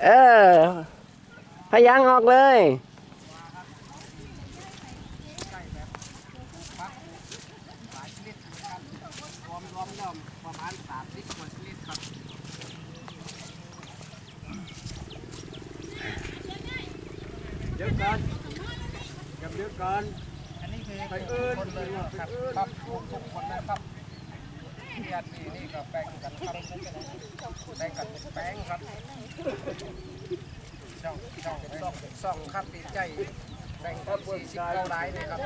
เออ พยางออกเลยหลายชนิดนะครับรวมรวมแล้วประมาณสามสิบกว่าชนิดครับเดี๋ยวก่อนอย่าเดี๋ยวก่อนอันนี้คือไปเอิญเลยครับครับทุกคนนะครับ ญาตินี่นี่ก็แบ่งกันครับแบ่งกันแป้งครับช่องช่องช่องช่องครับปีใจแบ่งกันสี่สิบเก้ารายเลยครับ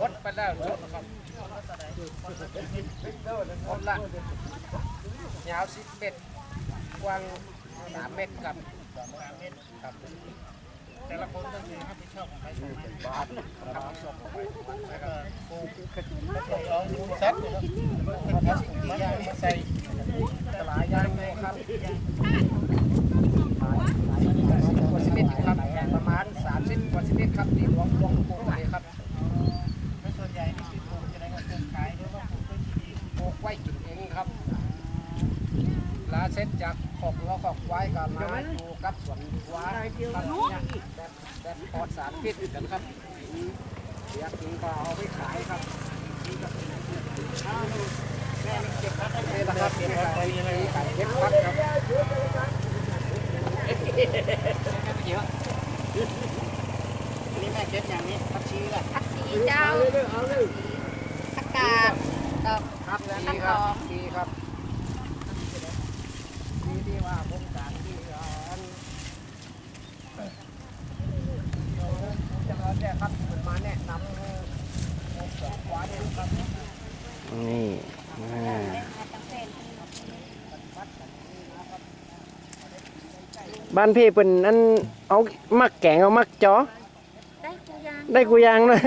รถไปแล้วรถนะครับรถละยาวสิบเมตรกว้างสามเมตรครับครับ แต่ละคนต้องมีรับผิดชอบของใครของมันบาทครับชอบของใครของมันนะครับปลูกเอาดูซ็ตนะครับเป็นพลาสติกยางใส่ตลาดยางเลยครับกว่าสิบเมตรครับประมาณสามสิบกว่าสิบเมตรครับนี่รวมรวมปลูกเลยครับส่วนใหญ่นี่คือปลูกจะได้ก็ปลูกขายหรือว่าปลูกไว้กินเองปลูกไว้กินเองครับลาเซ็ตจากขอกหัวขอกไว้ก็มาอยู่กับสวนว้ครับเนี่ย แบบแบบปลอดสารพิษกันครับอยากกินก็เอาไปขายครับแม่นี่เก็บพักนี่นะครับเก็บพักไว้ยังไงขายเก็บพักครับเยอะนี่แม่เก็บอย่างนี้พักชีละผักสีเจ้าผักกาดดอกครับดีครับดีครับดีที่ว่าผมการที่อันจะมาแก้ครับมันมาแนะนำผมสอนว่าเนี่ยครับ นี่อ่าบ้านพี่เป็นอันเอามักแกงเอามักจอได้กูยางได้กูยางเลย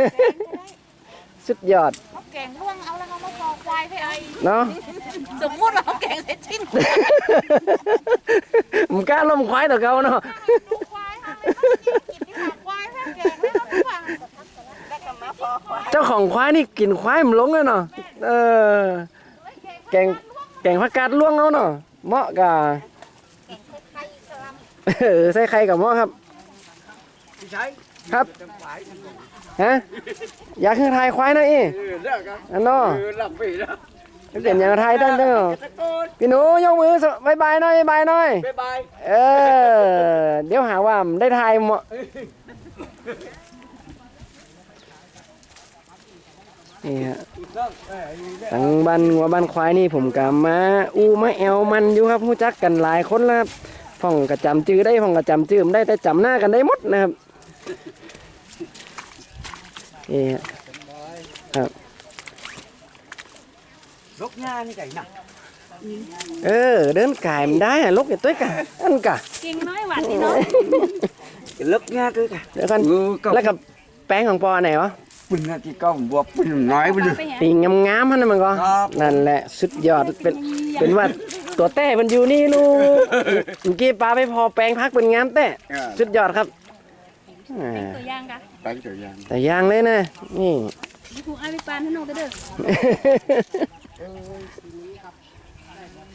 สุดยอดเขาแกงล่วงเอาแล้วเอามาปอกควายให้ไอ้เนาะสมมติว่าเขาแกงเสร็จชิ้นผมกล้าล้มควายต่อเขาเนาะดูควายเขาเลยกินที่หางควายให้แกงไม่ต้องฟังได้กับมาปอกควายเจ้าของควายนี่กินควายมันลงเลยเนาะ เออแกงแกงผักกาดล่วงเอาเนาะเหมาะกับแกงไข่สลัมเออใส่ไข่กับเหมาะครับพี่ใช้ครับจะขายฮะอยากให้ทายควายหน่อยอีเออเลิกครับอันเนาะเออหลับไปแล้วเด่นอย่างไทยได้เด้อตะโกนพี่หนูยกมือสบายบายหน่อยบายหน่อยบ๊ายบายเออเดี๋ยวหาว่าได้ทายเหมาะ นี่ฮะถูกต้องเออนี่แหละทั้งบ้านงัวบ้านควายนี่ผมกำมาอู้มาแอวมันอยู่ครับรู้จักกันหลายคนแล้วครับพ่องกระจำจื้อได้พ่องกระจำจื้อมได้แต่จำหน้ากันได้หมดนะครับนี่ฮะครับลกงานนี่ไก่หนักเออเดินกายมันได้อะลูกอย่าตัวกะอันกะกินน้อยหวานนี่เนาะลกงานด้วยกันเดี๋ยวกันเออก็แล้วกับแป้งของปอไหนวะ ปุ่นนาทีก็บวกปุ่นน้อยไปเลย ปีงามๆมันนะมันก็ครับ นั่นแหละสุดยอดเป็นเป็นว่าตัวแต้มันอยู่นี่ลูกเมื่อกี้ปลาไปพอแปลงพักเป็นงามแต้สุดยอดครับอ่าตัวอย่างกะไปเดี๋ยวยังแต่ยางเลยนะนี่นี่ครูไอ้ไปปานให้น้องเด้อ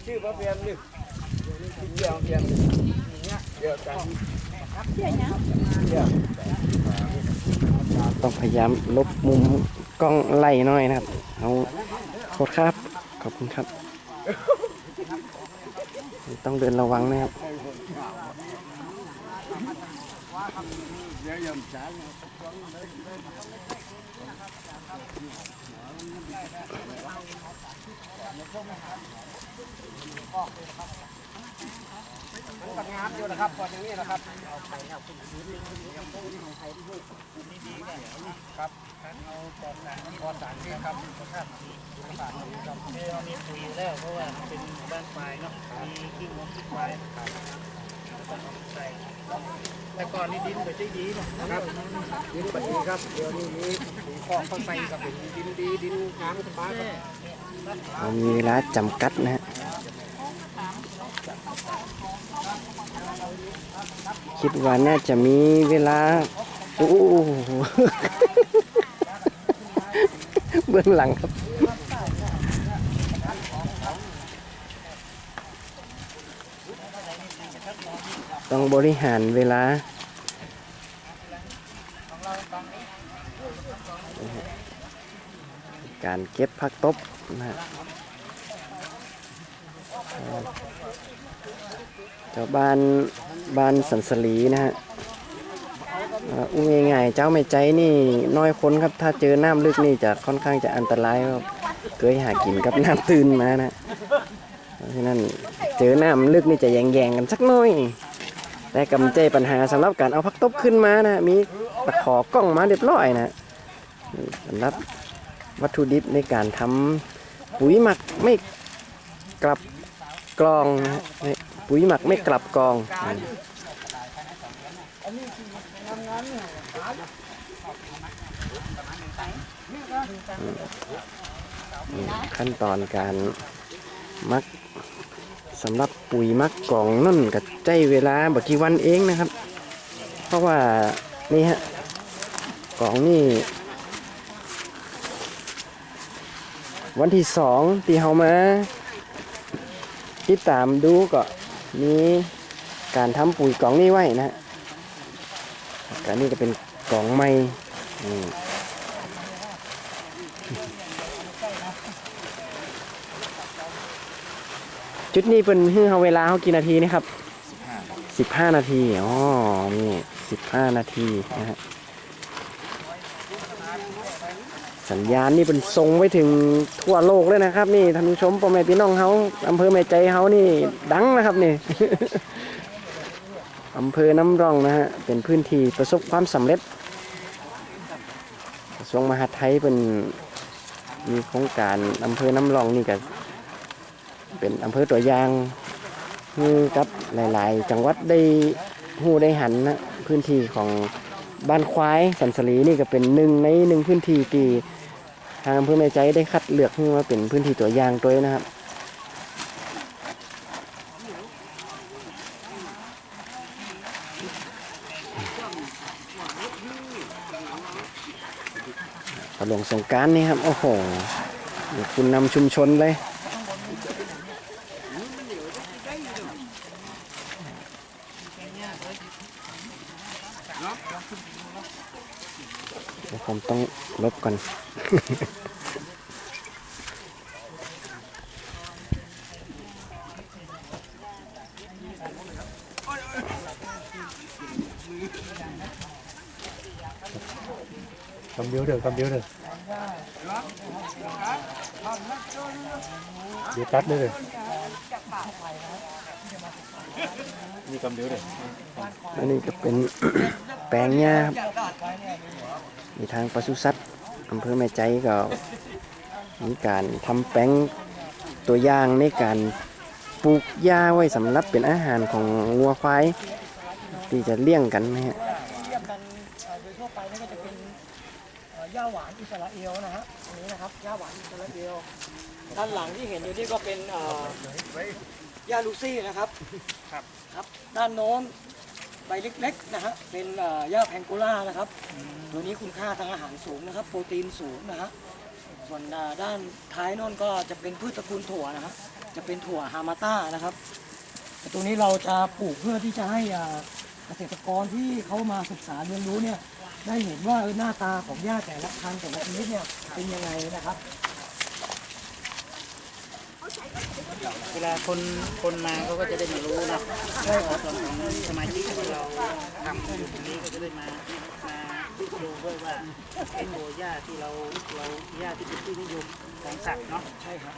ชื่อพระเพียรนี่เดียวเพียรเนี่ยเดี๋ยวกันเพียวนะ ต้องพยายามลบมุมกล้องไล่หน่อยนะครับ เอาโทษครับ ขอบคุณครับ ต้องเดินระวังนะครับเดี๋ยวยอ มช้ามันก็งามอยู่นะครับพออย่างนี้นะครับเอาไปเอาขึ้นพื้นของไทยที่นี่ดีเนี่ยครับเอาปอดสารปอดสารที่ครับครับสารที่ครับเรามีปุ๋ยอยู่แล้วเพราะว่ามันเป็นบ้านปลายเนาะมีขี้งกขี้ควายครับใส่แต่ก่อนนี่ดินแบบดีๆเนาะครับดินแบบนี้ครับเดี๋ยวนี้มีมีคอกเข้าใส่กับเป็นดินดีดินงามสบายครับเรามีเวลาจำกัดนะฮะ คิดว่าน่าจะมีเวลา โอ้โหเบื้องหลังครับ ต้องบริหารเวลาการเก็บผักตบนะฮะ เจ้าบ้านบ้านสันสลีนะฮะอุ้งง่ายๆเจ้าไม่ใจนี่น้อยคนครับ ถ้าเจอน้ำลึกนี่จะค่อนข้างจะอันตรายครับเคยหากินกับน้ำตื้นมานะเพราะฉะนั้นเจอน้ำลึกนี่จะแยงๆกันสักน้อยแต่กำใจปัญหาสำหรับการเอาพักตบขึ้นมานะมีตะขอกล้องมาเรียบร้อยนะสำหรับวัตถุดิบในการทำปุ๋ยหมักไม่กลับ กรองนะฮะปุ๋ยหมักไม่กลับกรองขั้นตอนการมักสำหรับปุ๋ยมักกล่องนั่นกับใจเวลาบกี่วันเองนะครับ เพราะว่านี่ฮะกล่องนี่วันที่สองที่เฮามา ติดตามดูก็มีการทำปุ๋ยกล่องนี้ไว้นะฮะการนี้จะเป็นกล่องใหม่จุดนี้เป็นฮือเวลาเขากี่นาทีนี่ครับสิบห้านาที อ๋อ นี่สิบห้านาทีนะฮะ สัญญาณนี่เป็นทรงไว้ถึงทั่วโลกเลยนะครับ นี่ท่านผู้ชมพ่อแม่พี่น้องเขาอำเภอแม่ใจเขานี่ดังนะครับนี่ อำเภอน้ำร่องนะฮะเป็นพื้นที่ประสบความสำเร็จกระทรวงมหาดไทยเป็นมีโครงการอำเภอน้ำร่องนี่กับเป็นอำเภอตัวอย่างให้กับหลาย ๆ จังหวัดได้หูได้หันนะพื้นที่ของบ้านควายสันสลีนี่ก็เป็นหนึ่งในหนึ่งพื้นที่ที่ ทางอำเภอแม่ใจได้คัดเลือกให้มาเป็นพื้นที่ตัวอย่างตัวนี้นะครับ ตลงสงการนี่ครับ โอ้โหคุณนำชุมชนเลย เดี๋ยวผม ต้องลบก่อนคำเดียวเด้อคำเดียวเด้อเดี๋ยวตัดเลยเลยมีคำเดียวเด้ออันนี้ก็เป็นแปลงหญ้าครับ มีทางปศุสัตว์อำเภอแม่ใจก็มีการทำแปลงตัวอย่างในการปลูกหญ้าไว้สำหรับเป็นอาหารของงัวควายที่จะเลี้ยงกันนะฮะเรียกกันโดยทั่วไปนี่ก็จะเป็นย่าหวานอิสราเอลนะฮะอันนี้นะครับย่าหวานอิสราเอลด้านหลังที่เห็นอยู่นี่ก็เป็นเอ่อย่าลูซี่นะครับครับครับด้านโน้น ใบเล็กๆนะฮะเป็นเอ่อย่าแพงโกล่านะครับ ตัวนี้คุณค่าทางอาหารสูงนะครับ โปรตีนสูงนะฮะส่วนด้านท้ายโน้นก็จะเป็นพืชตระกูลถั่วนะฮะจะเป็นถั่วฮามาต้านะครับต่ตรงนี้เราจะปลูกเพื่อที่จะให้เกษตรกรที่เขามาศึกษาเรียนรู้เนี่ยได้เห็นว่าหน้าตาของหญ้าแต่ละพันธุ์แต่ละชนิดเนี่ยเป็นยังไงนะครับ เวลาคนคนมาเขาก็จะได้มารู้นะใช่ครับส่วนของสมาชิกที่เราทำอยู่ตรงนี้ก็จะได้มามาดูด้วยว่าไอ้ตัวหญ้าที่เราเราหญ้าที่เป็นที่นิยมของสัตว์เนาะใช่ครับ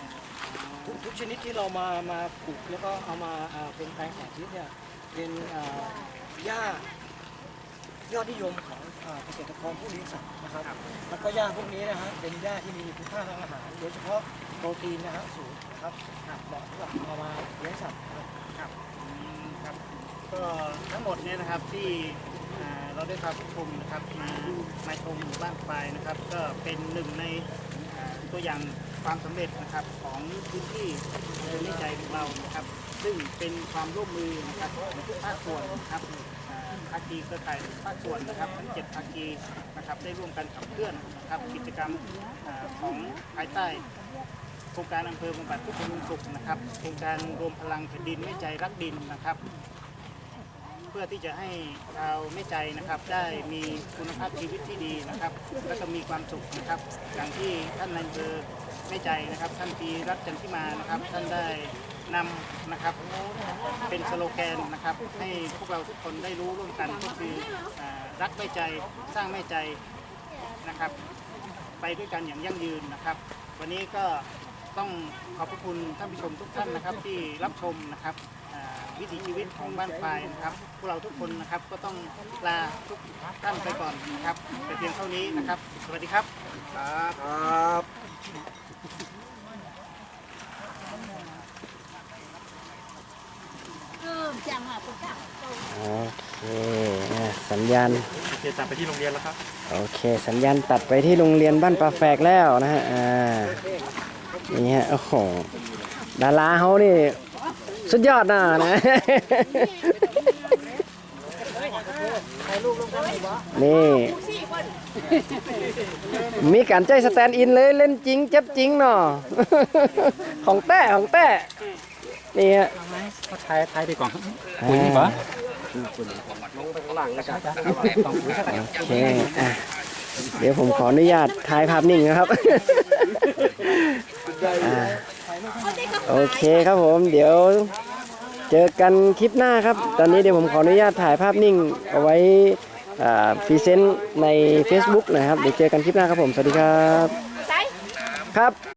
ทุกทุกชนิดที่เรามามาปลูกแล้วก็เอามาอ่าเป็นแปลงสาธิตเนี่ยเป็นอ่าหญ้ายอดนิยมของอ่าเกษตรกรผู้เลี้ยงสัตว์นะครับแล้วก็หญ้าพวกนี้นะฮะเป็นหญ้าที่มีคุณค่าทางอาหารโดยเฉพาะโปรตีนนะฮะสูง นะครับเหมาะสำหรับเอามาเลี้ยงสัตว์นะครับอืมครับก็ทั้งหมดเนี่ยนะครับที่อ่าเราได้รับชมนะครับมามาชมหมู่บ้านควายนะครับ ก็เป็นหนึ่งในอ่าตัวอย่างความสำเร็จนะครับของพื้นที่เดินใจของเรานะครับ ซึ่งเป็นความร่วมมือนะครับของทุกภาคส่วนนะครับอ่าภาคีเครือข่ายทุกภาคส่วนนะครับทั้งเจ็ดภาคีนะครับได้ร่วมกันขับเคลื่อนนะครับกิจกรรมอ่าของภายใต้ ครงการอำเภอบำบัดทุกข์บำรุงสุขนะครับโครงการรวมพลังแผ่นดินไม่ใจรักดินนะครับ เพื่อที่จะให้ชาวแม่ใจนะครับ ได้มีคุณภาพชีวิตที่ดีนะครับ และก็มีความสุขนะครับอย่างที่ท่านนายอำเภอแม่ใจนะครับ ท่านปีรัตจันทิมานะครับ ท่านได้นำนะครับเป็นสโลแกนนะครับ ให้พวกเราทุกคนได้รู้ร่วมกันก็คือรักแม่ใจสร้างแม่ใจนะครับ ไปด้วยกันอย่างยั่งยืนนะครับ วันนี้ก็ ต้องขอบพระคุณท่านผู้ชมทุกท่านนะครับที่รับชมนะครับอ่าวิถีชีวิตของบ้านปลายนะครับ พวกเราทุกคนนะครับก็ต้องลาทุกท่านไปก่อนนะครับแต่เพียงเท่านี้นะครับ สวัสดีครับครับเออจังอะคุณจังโอเคอะสัญญาณโอเคตามไปที่โรงเรียนแล้วครับ โอเค สัญญาณตัดไปที่โรงเรียนบ้านปลาแฝกแล้วนะฮะอ่า นี่ฮะโอ้โหดาราเขานี่ สุดยอดนะนะ นี่ มีการใจสแตนด์อินเลยเล่นจริงเจ็บจริงเนาะของแต้ของแต้นี่ฮะก็ทายทายไปก่อนปุ๋ยนี่ปะลงไปข้างหลังนะครับโอเคอะเดี๋ยวผมขออนุญาตถ่ายภาพนิ่งนะครับ อ่าโอเคครับผม เดี๋ยวเจอกันคลิปหน้าครับ ตอนนี้เดี๋ยวผมขออนุญาตถ่ายภาพนิ่งเอาไว้พรีเซนต์ใน Facebook นะครับ เดี๋ยวเจอกันคลิปหน้าครับผม สวัสดีครับใช่ครับ